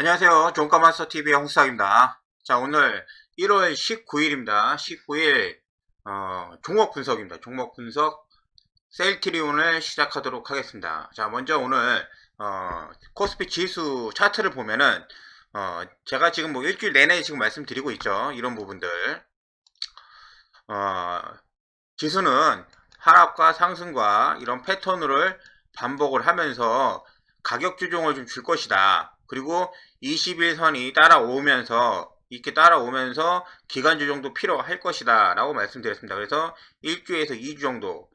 안녕하세요. 종가마스터 TV의 홍수학입니다. 자, 오늘 1월 19일입니다. 19일, 어, 종목 분석입니다. 종목 분석 셀트리온을 시작하도록 하겠습니다. 자, 먼저 오늘, 어, 코스피 지수 차트를 보면은, 어, 제가 지금 뭐 일주일 내내 지금 말씀드리고 있죠. 이런 부분들. 어, 지수는 하락과 상승과 이런 패턴을 반복을 하면서 가격 조정을 좀 줄 것이다. 그리고 21선이 따라오면서 이렇게 따라오면서 기간 조정도 필요할 것이다 라고 말씀드렸습니다. 그래서 1주에서 2주 정도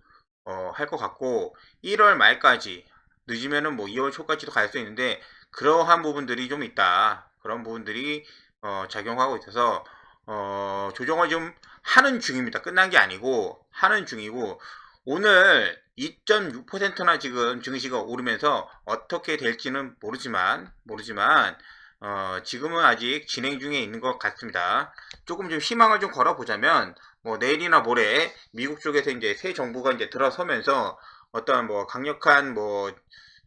어, 할 것 같고 1월 말까지 늦으면은 뭐 2월 초까지도 갈 수 있는데 그러한 부분들이 좀 있다. 그런 부분들이 어, 작용하고 있어서 어, 조정을 좀 하는 중입니다. 끝난 게 아니고 하는 중이고 오늘 2.6%나 지금 증시가 오르면서 어떻게 될지는 모르지만 모르지만 어, 지금은 아직 진행 중에 있는 것 같습니다. 조금 좀 희망을 좀 걸어보자면 뭐 내일이나 모레 미국 쪽에서 이제 새 정부가 이제 들어서면서 어떤 뭐 강력한 뭐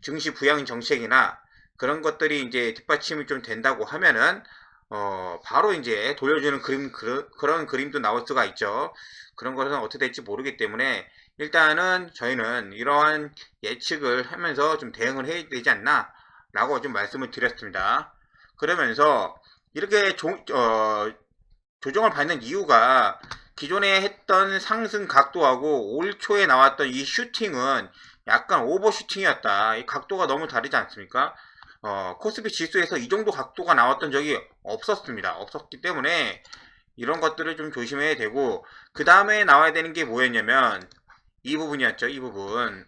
증시 부양 정책이나 그런 것들이 이제 뒷받침이 좀 된다고 하면은 어, 바로 이제 돌려주는 그림, 그런, 그런 그림도 나올 수가 있죠. 그런 것은 어떻게 될지 모르기 때문에 일단은 저희는 이러한 예측을 하면서 좀 대응을 해야 되지 않나 라고 좀 말씀을 드렸습니다. 그러면서 이렇게 조, 어, 조정을 받는 이유가 기존에 했던 상승 각도하고 올 초에 나왔던 이 슈팅은 약간 오버 슈팅이었다. 이 각도가 너무 다르지 않습니까? 어, 코스피 지수에서 이 정도 각도가 나왔던 적이 없었습니다. 없었기 때문에 이런 것들을 좀 조심해야 되고 그 다음에 나와야 되는 게 뭐였냐면 이 부분이었죠. 이 부분.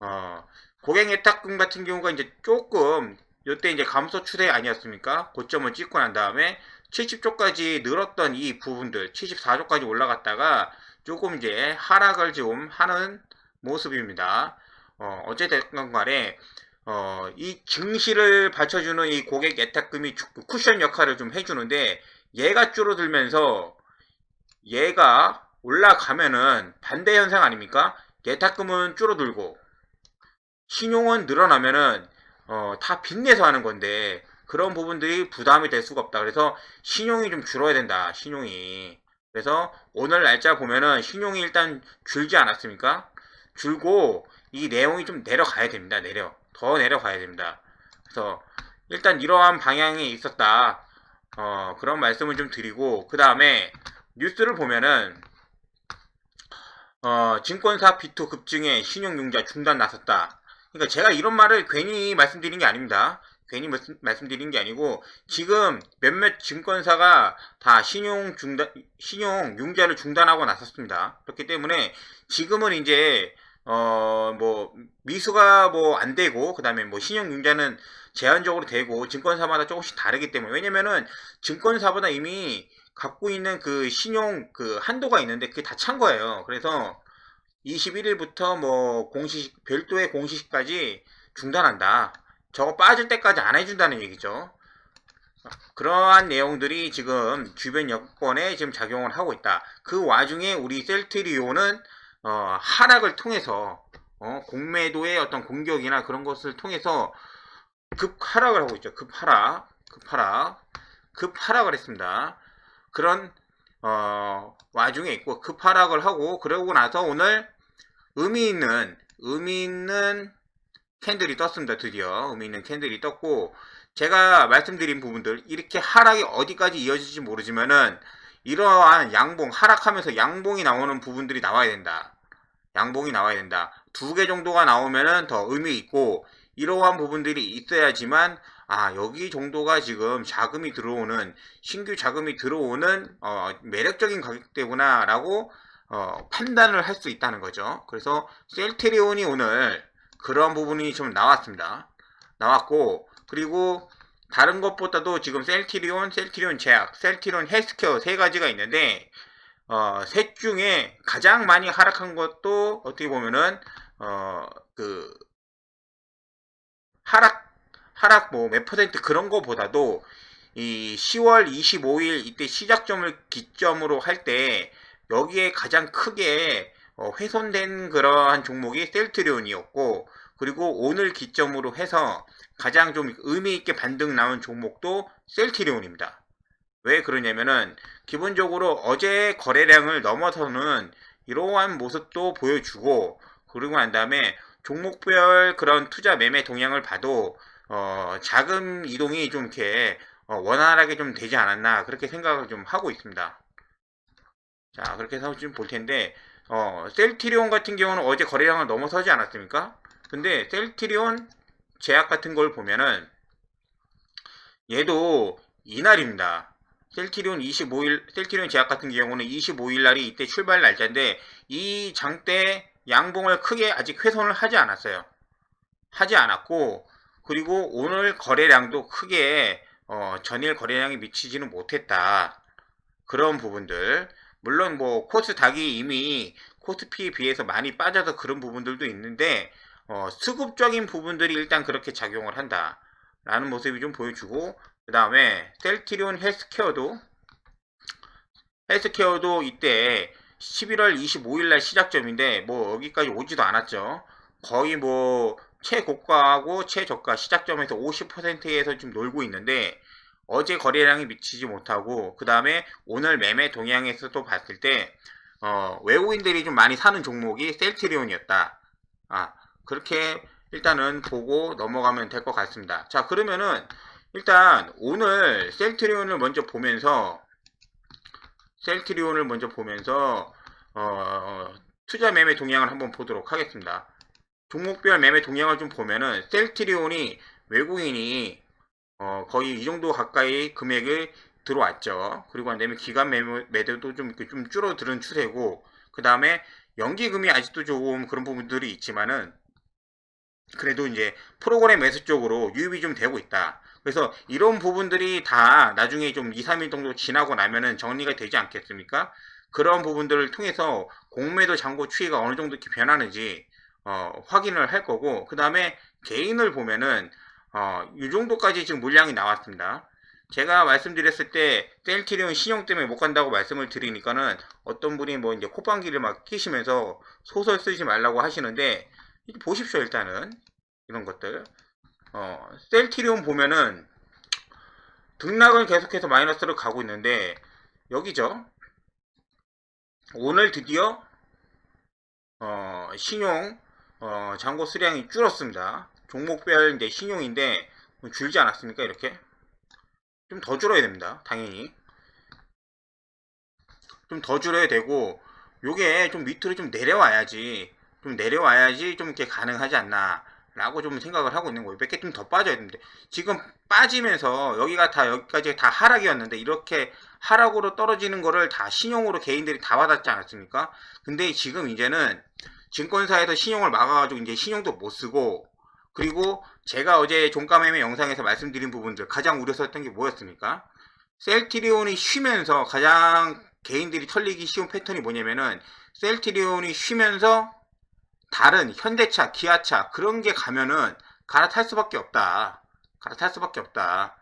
어, 고객 예탁금 같은 경우가 이제 조금 이때 이제 감소 추세 아니었습니까? 고점을 찍고 난 다음에 70조까지 늘었던 이 부분들 74조까지 올라갔다가 조금 이제 하락을 좀 하는 모습입니다. 어, 어쨌든 간에 어, 이 증시를 받쳐주는 이 고객 예탁금이 쿠션 역할을 좀 해주는데 얘가 줄어들면서 얘가 올라가면은 반대 현상 아닙니까? 예탁금은 줄어들고 신용은 늘어나면은 어, 다 빚내서 하는 건데 그런 부분들이 부담이 될 수가 없다. 그래서 신용이 좀 줄어야 된다. 신용이. 그래서 오늘 날짜 보면은 신용이 일단 줄지 않았습니까? 줄고 이 내용이 좀 내려가야 됩니다. 내려. 더 내려가야 됩니다. 그래서 일단 이러한 방향이 있었다. 어, 그런 말씀을 좀 드리고 그 다음에 뉴스를 보면은 어, 증권사 비토 급증에 신용융자 중단 나섰다. 그러니까 제가 이런 말을 괜히 말씀드린 게 아닙니다. 괜히 말씀, 말씀 드린 게 아니고 지금 몇몇 증권사가 다 신용 중단 신용 융자를 중단하고 나섰습니다. 그렇기 때문에 지금은 이제 어 뭐 미수가 뭐 안 되고 그다음에 뭐 신용 융자는 제한적으로 되고 증권사마다 조금씩 다르기 때문에 왜냐면은 증권사보다 이미 갖고 있는 그 신용 그 한도가 있는데 그게 다 찬 거예요. 그래서 21일부터 뭐 공시식 별도의 공시식까지 중단한다. 저거 빠질 때까지 안 해준다는 얘기죠. 그러한 내용들이 지금 주변 여건에 지금 작용을 하고 있다. 그 와중에 우리 셀트리온은 어, 하락을 통해서 어, 공매도의 어떤 공격이나 그런 것을 통해서 급 하락을 하고 있죠. 급 하락, 급 하락, 급 하락을 했습니다. 그런 어, 와중에 있고 급 하락을 하고 그러고 나서 오늘 의미 있는 의미 있는 캔들이 떴습니다. 드디어 의미 있는 캔들이 떴고 제가 말씀드린 부분들 이렇게 하락이 어디까지 이어질지 모르지만은 이러한 양봉 하락하면서 양봉이 나오는 부분들이 나와야 된다. 양봉이 나와야 된다. 두 개 정도가 나오면은 더 의미 있고 이러한 부분들이 있어야지만 아 여기 정도가 지금 자금이 들어오는 신규 자금이 들어오는 어, 매력적인 가격대구나라고 어, 판단을 할 수 있다는 거죠. 그래서 셀테리온이 오늘 그러한 부분이 좀 나왔습니다. 나왔고 그리고 다른 것보다도 지금 셀티리온, 셀티리온 제약, 셀티리온 헬스케어 세 가지가 있는데 어, 셋 중에 가장 많이 하락한 것도 어떻게 보면은 어, 그 하락 하락 뭐 몇 퍼센트 그런 거보다도 이 10월 25일 이때 시작점을 기점으로 할 때 여기에 가장 크게 어, 훼손된 그러한 종목이 셀트리온이었고 그리고 오늘 기점으로 해서 가장 좀 의미 있게 반등 나온 종목도 셀트리온입니다. 왜 그러냐면은 기본적으로 어제 거래량을 넘어서는 이러한 모습도 보여주고 그리고 난 다음에 종목별 그런 투자 매매 동향을 봐도 어, 자금 이동이 좀 이렇게 어, 원활하게 좀 되지 않았나 그렇게 생각을 좀 하고 있습니다. 자 그렇게 해서 좀볼 텐데 어, 셀트리온 같은 경우는 어제 거래량을 넘어서지 않았습니까? 근데 셀트리온 제약 같은 걸 보면은 얘도 이날입니다. 셀트리온 25일, 셀트리온 제약 같은 경우는 25일 날이 이때 출발 날짜인데 이 장대 양봉을 크게 아직 훼손을 하지 않았어요. 하지 않았고 그리고 오늘 거래량도 크게 어, 전일 거래량이 미치지는 못했다. 그런 부분들 물론 뭐 코스닥이 이미 코스피에 비해서 많이 빠져서 그런 부분들도 있는데 어, 수급적인 부분들이 일단 그렇게 작용을 한다. 라는 모습이 좀 보여주고 그 다음에 셀트리온 헬스케어도 헬스케어도 이때 11월 25일 날 시작점인데 뭐 여기까지 오지도 않았죠. 거의 뭐 최고가하고 최저가 시작점에서 50%에서 좀 놀고 있는데 어제 거래량이 미치지 못하고 그 다음에 오늘 매매 동향에서도 봤을 때 어, 외국인들이 좀 많이 사는 종목이 셀트리온이었다. 아 그렇게 일단은 보고 넘어가면 될 것 같습니다. 자 그러면은 일단 오늘 셀트리온을 먼저 보면서 셀트리온을 먼저 보면서 어, 투자 매매 동향을 한번 보도록 하겠습니다. 종목별 매매 동향을 좀 보면은 셀트리온이 외국인이 어, 거의 이 정도 가까이 금액을 들어왔죠. 그리고 안 되면 기간 매매, 매도도 좀, 좀 줄어드는 추세고, 그 다음에 연기금이 아직도 조금 그런 부분들이 있지만은, 그래도 이제 프로그램 매수 쪽으로 유입이 좀 되고 있다. 그래서 이런 부분들이 다 나중에 좀 2, 3일 정도 지나고 나면은 정리가 되지 않겠습니까? 그런 부분들을 통해서 공매도 잔고 추이가 어느 정도 이렇게 변하는지 어, 확인을 할 거고 그 다음에 개인을 보면은 어, 이 정도까지 지금 물량이 나왔습니다. 제가 말씀드렸을 때 셀트리온 신용 때문에 못 간다고 말씀을 드리니까는 어떤 분이 뭐 이제 콧방귀를 막 끼시면서 소설 쓰지 말라고 하시는데 보십시오 일단은. 이런 것들. 어, 셀트리온 보면은 등락은 계속해서 마이너스로 가고 있는데 여기죠? 오늘 드디어 어, 신용 어, 잔고 수량이 줄었습니다. 종목별 이제 신용인데 줄지 않았습니까? 이렇게 좀 더 줄어야 됩니다. 당연히 좀 더 줄어야 되고 요게 좀 밑으로 좀 내려와야지 좀 내려와야지 좀 이렇게 가능하지 않나 라고 좀 생각을 하고 있는 거예요. 몇 개 좀 더 빠져야 되는데 지금 빠지면서 여기가 다 여기까지 다 하락이었는데 이렇게 하락으로 떨어지는 거를 다 신용으로 개인들이 다 받았지 않았습니까? 근데 지금 이제는 증권사에서 신용을 막아가지고 이제 신용도 못 쓰고 그리고 제가 어제 종가매매 영상에서 말씀드린 부분들 가장 우려스럽던 게 뭐였습니까? 셀트리온이 쉬면서 가장 개인들이 털리기 쉬운 패턴이 뭐냐면은 셀트리온이 쉬면서 다른 현대차, 기아차 그런 게 가면은 갈아탈 수밖에 없다. 갈아탈 수밖에 없다.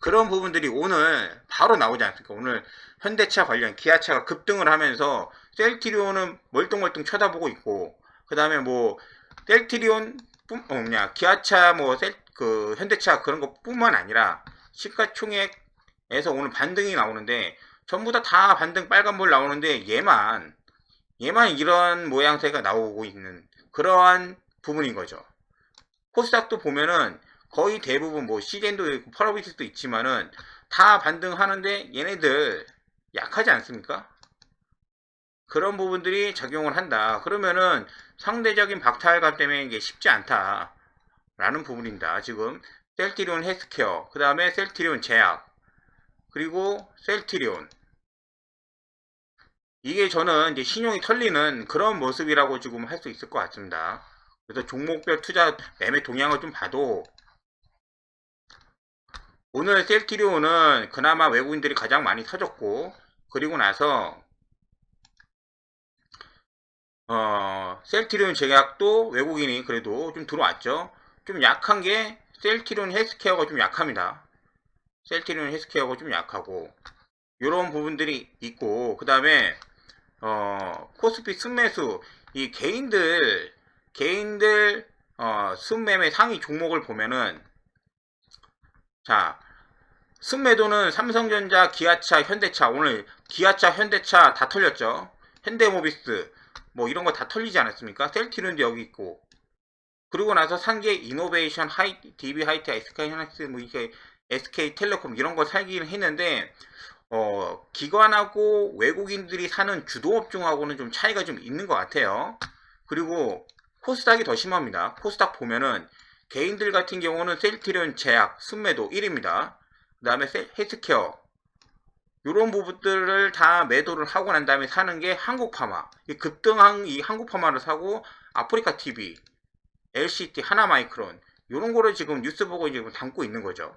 그런 부분들이 오늘 바로 나오지 않습니까? 오늘 현대차 관련 기아차가 급등을 하면서 셀트리온은 멀뚱멀뚱 쳐다보고 있고 그 다음에 뭐 셀트리온 뿐 어, 뭐냐 기아차 뭐그 현대차 그런 것뿐만 아니라 시가총액에서 오늘 반등이 나오는데 전부 다 다 반등 빨간불 나오는데 얘만 얘만 이런 모양새가 나오고 있는 그러한 부분인 거죠. 코스닥도 보면은 거의 대부분 뭐 시젠도 있고 펄어비스도 있지만은 다 반등하는데 얘네들 약하지 않습니까? 그런 부분들이 작용을 한다. 그러면은 상대적인 박탈감 때문에 이게 쉽지 않다. 라는 부분입니다. 지금 셀트리온 헬스케어, 그 다음에 셀트리온 제약, 그리고 셀트리온. 이게 저는 이제 신용이 털리는 그런 모습이라고 지금 할 수 있을 것 같습니다. 그래서 종목별 투자 매매 동향을 좀 봐도 오늘 셀트리온은 그나마 외국인들이 가장 많이 터졌고 그리고 나서 어, 셀트리온 제약도 외국인이 그래도 좀 들어왔죠. 좀 약한 게 셀트리온 헬스케어가 좀 약합니다. 셀트리온 헬스케어가 좀 약하고 이런 부분들이 있고 그 다음에 어, 코스피 순매수 이 개인들 개인들 어, 순매매 상위 종목을 보면은 자, 순매도는 삼성전자, 기아차, 현대차 오늘 기아차, 현대차 다 털렸죠. 현대모비스 뭐 이런 거 다 털리지 않았습니까? 셀티론도 여기 있고 그리고 나서 상계 이노베이션, 하이, DB 하이트, SK 하이닉스, 뭐 이렇게 SK 텔레콤 이런 거 살긴 했는데 어, 기관하고 외국인들이 사는 주도업종하고는 좀 차이가 좀 있는 것 같아요. 그리고 코스닥이 더 심합니다. 코스닥 보면은 개인들 같은 경우는 셀티리온 제약, 순매도 1위입니다. 그 다음에 헬스케어 이런 부분들을 다 매도를 하고 난 다음에 사는 게 한국파마 이 급등한 이 한국파마를 사고 아프리카 TV, LCT, 하나마이크론 이런 거를 지금 뉴스 보고 지금 담고 있는 거죠.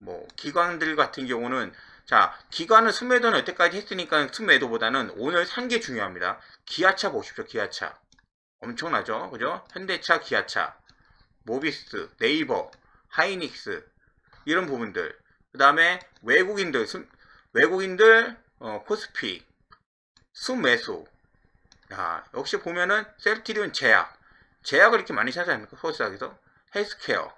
뭐 기관들 같은 경우는 자 기관은 순매도는 여태까지 했으니까 순매도보다는 오늘 산 게 중요합니다. 기아차 보십시오. 기아차 엄청나죠, 그죠? 현대차, 기아차, 모비스, 네이버, 하이닉스 이런 부분들. 그 다음에 외국인들, 순- 외국인들 어, 코스피, 순매수. 야, 역시 보면은 셀티리온 제약, 제약을 이렇게 많이 찾지 않습니까? 코스닥에서 헬스케어.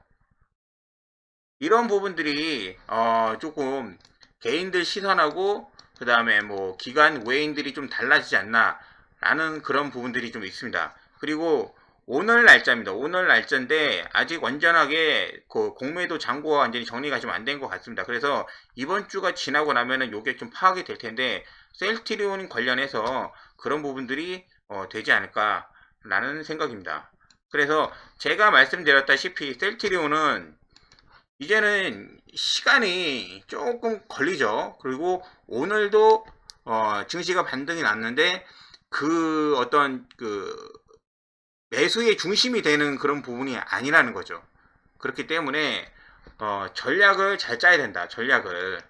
이런 부분들이 어, 조금 개인들 시선하고 그 다음에 뭐 기관 외인들이 좀 달라지지 않나 라는 그런 부분들이 좀 있습니다. 그리고 오늘 날짜입니다. 오늘 날짜인데 아직 완전하게 그 공매도 잔고가 완전히 정리가 좀 안 된 것 같습니다. 그래서 이번 주가 지나고 나면은 요게 좀 파악이 될 텐데 셀티리온 관련해서 그런 부분들이 어, 되지 않을까라는 생각입니다. 그래서 제가 말씀드렸다시피 셀티리온은 이제는 시간이 조금 걸리죠. 그리고 오늘도 어, 증시가 반등이 났는데 그 어떤 그 매수의 중심이 되는 그런 부분이 아니라는 거죠. 그렇기 때문에 어, 전략을 잘 짜야 된다. 전략을.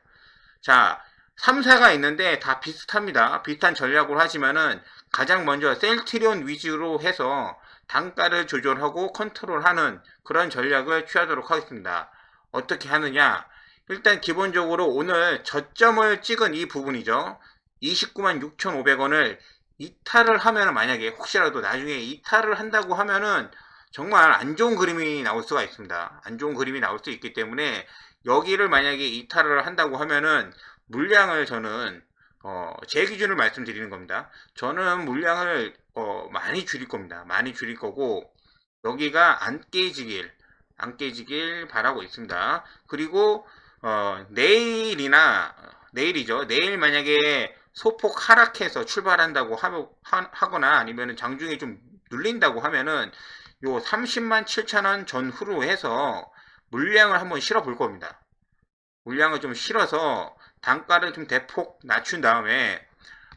자, 3사가 있는데 다 비슷합니다. 비슷한 전략을 하지만은 가장 먼저 셀트리온 위주로 해서 단가를 조절하고 컨트롤하는 그런 전략을 취하도록 하겠습니다. 어떻게 하느냐? 일단 기본적으로 오늘 저점을 찍은 이 부분이죠. 29만 6,500원을 이탈을 하면 만약에 혹시라도 나중에 이탈을 한다고 하면은 정말 안 좋은 그림이 나올 수가 있습니다. 안 좋은 그림이 나올 수 있기 때문에 여기를 만약에 이탈을 한다고 하면은 물량을 저는 어, 제 기준을 말씀드리는 겁니다. 저는 물량을 어, 많이 줄일 겁니다. 많이 줄일 거고 여기가 안 깨지길 안 깨지길 바라고 있습니다. 그리고 어, 내일이나 내일이죠. 내일 만약에 소폭 하락해서 출발한다고 하, 거나 아니면 장중에 좀 눌린다고 하면은 요 30만 7천 원 전후로 해서 물량을 한번 실어 볼 겁니다. 물량을 좀 실어서 단가를 좀 대폭 낮춘 다음에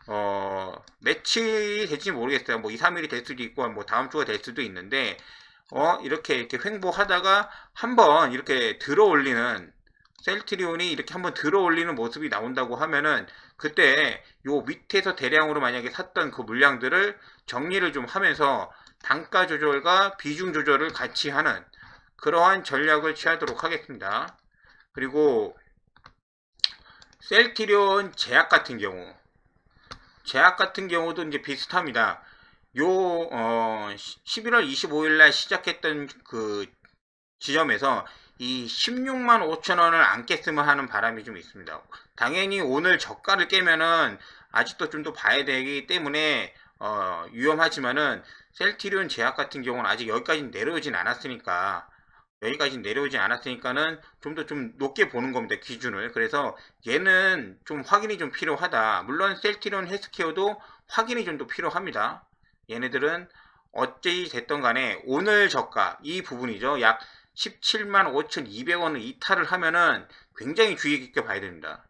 어 며칠이 될지 모르겠어요. 뭐 2, 3일이 될 수도 있고 뭐 다음 주가 될 수도 있는데 어 이렇게 이렇게 횡보하다가 한번 이렇게 들어 올리는 셀트리온이 이렇게 한번 들어 올리는 모습이 나온다고 하면은 그때 요 밑에서 대량으로 만약에 샀던 그 물량들을 정리를 좀 하면서 단가 조절과 비중 조절을 같이 하는 그러한 전략을 취하도록 하겠습니다. 그리고 셀티리온 제약 같은 경우 제약 같은 경우도 이제 비슷합니다. 요 어, 11월 25일 날 시작했던 그 지점에서 이 16만 5천 원을 안 깼으면 하는 바람이 좀 있습니다. 당연히 오늘 저가를 깨면은 아직도 좀 더 봐야 되기 때문에 어, 위험하지만은 셀티리온 제약 같은 경우는 아직 여기까지 내려오진 않았으니까 여기까지 내려오지 않았으니까는 좀 더좀 높게 보는 겁니다 기준을. 그래서 얘는 좀 확인이 좀 필요하다. 물론 셀티리온 헬스케어도 확인이 좀 더 필요합니다. 얘네들은 어찌 됐던 간에 오늘 저가 이 부분이죠. 약 17만 5,200원을 이탈을 하면은 굉장히 주의 깊게 봐야 됩니다.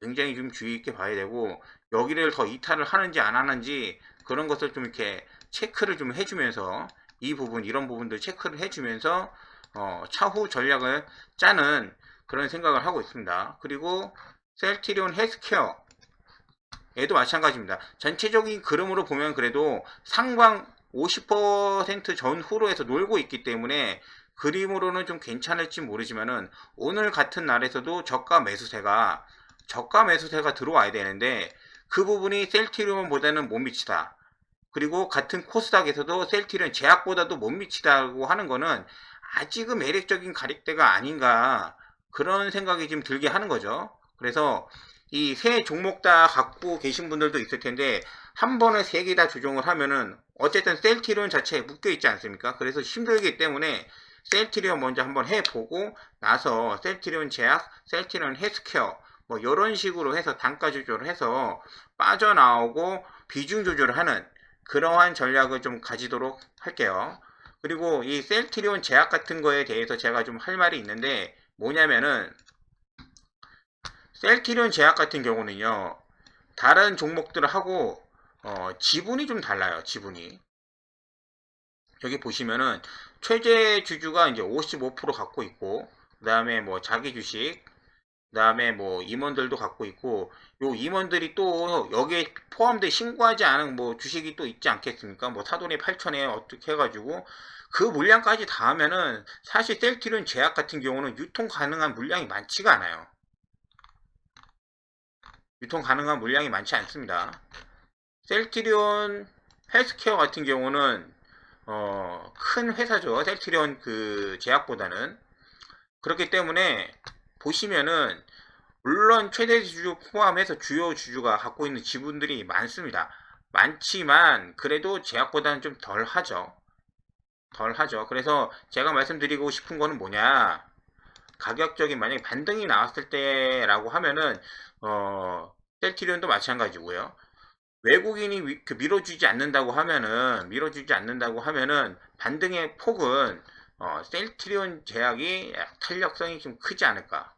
굉장히 좀 주의 깊게 봐야 되고 여기를 더 이탈을 하는지 안 하는지 그런 것을 좀 이렇게 체크를 좀 해주면서 이 부분 이런 부분들 체크를 해주면서 어, 차후 전략을 짜는 그런 생각을 하고 있습니다. 그리고 셀티리온 헬스케어 얘도 마찬가지입니다. 전체적인 그림으로 보면 그래도 상방 50% 전후로 해서 놀고 있기 때문에 그림으로는 좀 괜찮을지 모르지만은 오늘 같은 날에서도 저가 매수세가 저가 매수세가 들어와야 되는데 그 부분이 셀티리온보다는 못 미치다. 그리고 같은 코스닥에서도 셀티리온 제약보다도 못 미치다고 하는 거는 아직은 매력적인 가격대가 아닌가 그런 생각이 좀 들게 하는 거죠. 그래서 이 세 종목 다 갖고 계신 분들도 있을 텐데 한 번에 세 개 다 조정을 하면은 어쨌든 셀티리온 자체에 묶여 있지 않습니까? 그래서 힘들기 때문에 셀티리온 먼저 한번 해보고 나서 셀티리온 제약, 셀티리온 헬스케어 뭐 이런 식으로 해서 단가 조절을 해서 빠져나오고 비중 조절을 하는 그러한 전략을 좀 가지도록 할게요. 그리고 이 셀트리온 제약 같은 거에 대해서 제가 좀 할 말이 있는데 뭐냐면은 셀트리온 제약 같은 경우는요 다른 종목들하고 어, 지분이 좀 달라요 지분이 여기 보시면은 최대 주주가 이제 55% 갖고 있고 그 다음에 뭐 자기 주식 그 다음에 뭐 임원들도 갖고 있고 요 임원들이 또 여기에 포함돼 신고하지 않은 뭐 주식이 또 있지 않겠습니까? 뭐 사돈의 8천에 어떻게 해가지고 그 물량까지 다 하면은 사실 셀트리온 제약 같은 경우는 유통 가능한 물량이 많지가 않아요. 유통 가능한 물량이 많지 않습니다. 셀트리온 헬스케어 같은 경우는 어, 큰 회사죠. 셀트리온 그 제약보다는 그렇기 때문에 보시면은 물론 최대 주주 포함해서 주요 주주가 갖고 있는 지분들이 많습니다. 많지만 그래도 제약보다는 좀 덜 하죠. 덜 하죠. 그래서 제가 말씀드리고 싶은 거는 뭐냐? 가격적인 만약에 반등이 나왔을 때라고 하면은 어 셀티리온도 마찬가지고요. 외국인이 위- 그 밀어주지 않는다고 하면은 밀어주지 않는다고 하면은 반등의 폭은 어, 셀트리온 제약이 탄력성이 좀 크지 않을까.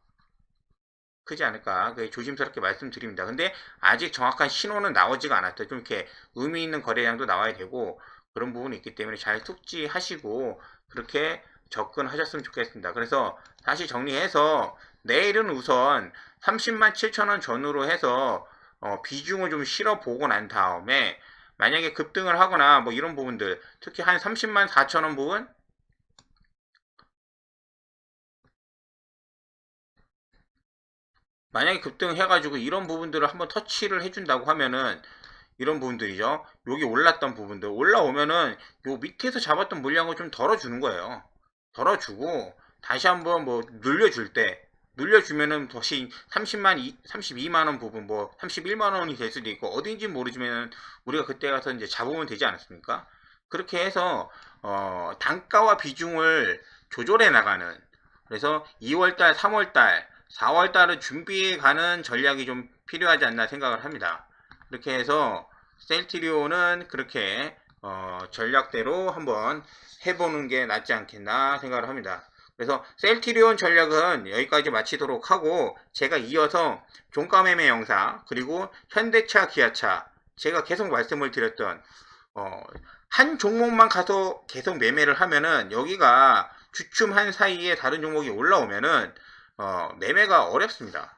크지 않을까. 그 조심스럽게 말씀드립니다. 근데 아직 정확한 신호는 나오지가 않았어요. 좀 이렇게 의미 있는 거래량도 나와야 되고 그런 부분이 있기 때문에 잘 숙지하시고 그렇게 접근하셨으면 좋겠습니다. 그래서 다시 정리해서 내일은 우선 30만 7천원 전후로 해서 어, 비중을 좀 실어 보고 난 다음에 만약에 급등을 하거나 뭐 이런 부분들 특히 한 30만 4천원 부분 만약에 급등해가지고 이런 부분들을 한번 터치를 해준다고 하면은 이런 부분들이죠. 여기 올랐던 부분들 올라오면은 요 밑에서 잡았던 물량을 좀 덜어주는 거예요. 덜어주고 다시 한번 뭐 늘려줄 때 늘려주면은 다시 30만 32만 원 부분 뭐 31만 원이 될 수도 있고 어딘지 모르지만 우리가 그때 가서 이제 잡으면 되지 않았습니까? 그렇게 해서 어, 단가와 비중을 조절해 나가는 그래서 2월달, 3월달, 4월달을 준비해 가는 전략이 좀 필요하지 않나 생각을 합니다. 그렇게 해서 셀티리온은 그렇게 어, 전략대로 한번 해보는 게 낫지 않겠나 생각을 합니다. 그래서 셀티리온 전략은 여기까지 마치도록 하고 제가 이어서 종가 매매 영상 그리고 현대차, 기아차 제가 계속 말씀을 드렸던 어, 한 종목만 가서 계속 매매를 하면은 여기가 주춤한 사이에 다른 종목이 올라오면은 어, 매매가 어렵습니다.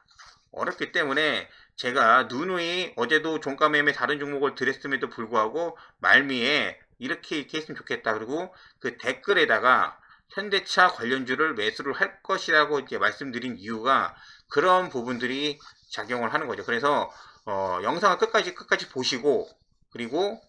어렵기 때문에 제가 누누이 어제도 종가 매매 다른 종목을 드렸음에도 불구하고 말미에 이렇게 이렇게 했으면 좋겠다. 그리고 그 댓글에다가 현대차 관련주를 매수를 할 것이라고 이제 말씀드린 이유가 그런 부분들이 작용을 하는 거죠. 그래서 어, 영상을 끝까지 끝까지 보시고 그리고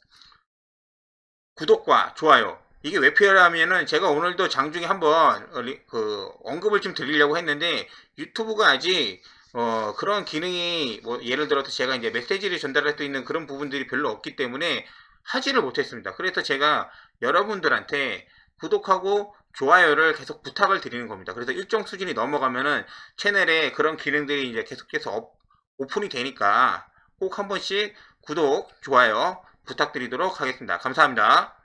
구독과 좋아요 이게 왜 필요하냐면은 제가 오늘도 장중에 한번 그 언급을 좀 드리려고 했는데 유튜브가 아직 어, 그런 기능이 뭐 예를 들어서 제가 이제 메시지를 전달할 수 있는 그런 부분들이 별로 없기 때문에 하지를 못했습니다. 그래서 제가 여러분들한테 구독하고 좋아요를 계속 부탁을 드리는 겁니다. 그래서 일정 수준이 넘어가면은 채널에 그런 기능들이 이제 계속해서 업- 오픈이 되니까 꼭 한 번씩 구독, 좋아요 부탁드리도록 하겠습니다. 감사합니다.